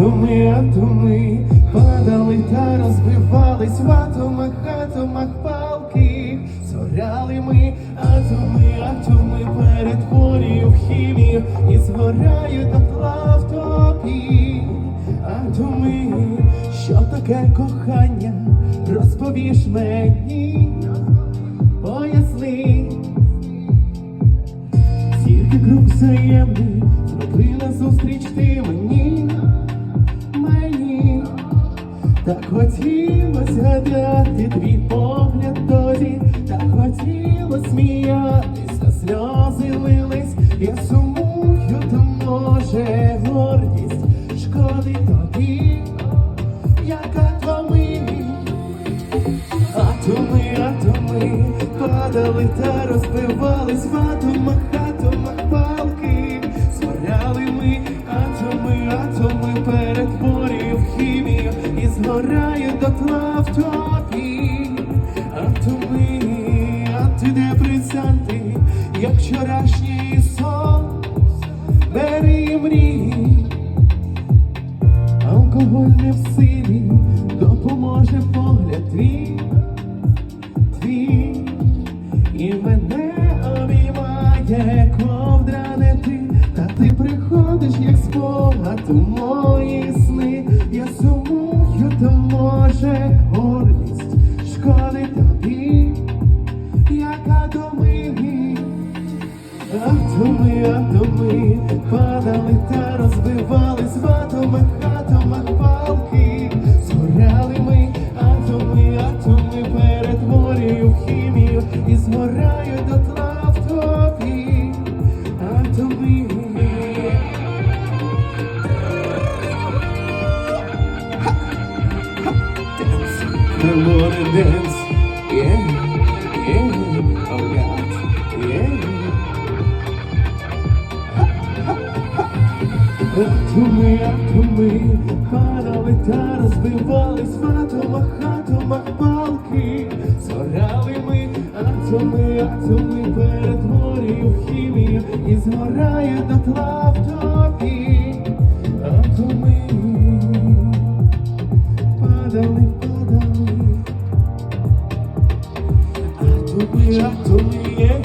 Атоми, атоми, падали та розбивались в атомах, атомах палки. Зоряли ми, атоми, атоми, перетворюю в хімію і згоряю дотла в тобі. Атоми, що таке кохання, розповіш мені, поясни. Тільки крок взаємний, зроби назустріч ти мені так хотілося згадати твій погляд тоді, так хотілося сміятися, сльози лились, я сумую, то може гордість шкодить тобі, яка твоми. Атоми, атоми, падали та розбивались в атомах, атомах палки. Дотла в тобі. Атоми, антидепресанти, як вчорашній сон, бери і мрій. Алкоголь не в силі, допоможе погляд твій, твій, і мене обіймає ковдра не ти, та ти приходиш, як спогад у мої згораю дотла в тобі. Атоми. Come on and dance, yeah, yeah, oh God, yeah. Атоми, атоми, падали та розбивались атомах, атомах атоми, перетворюю в хімію і згораю дотла в тобі. Атоми, падали, падали. Атоми, атоми, є.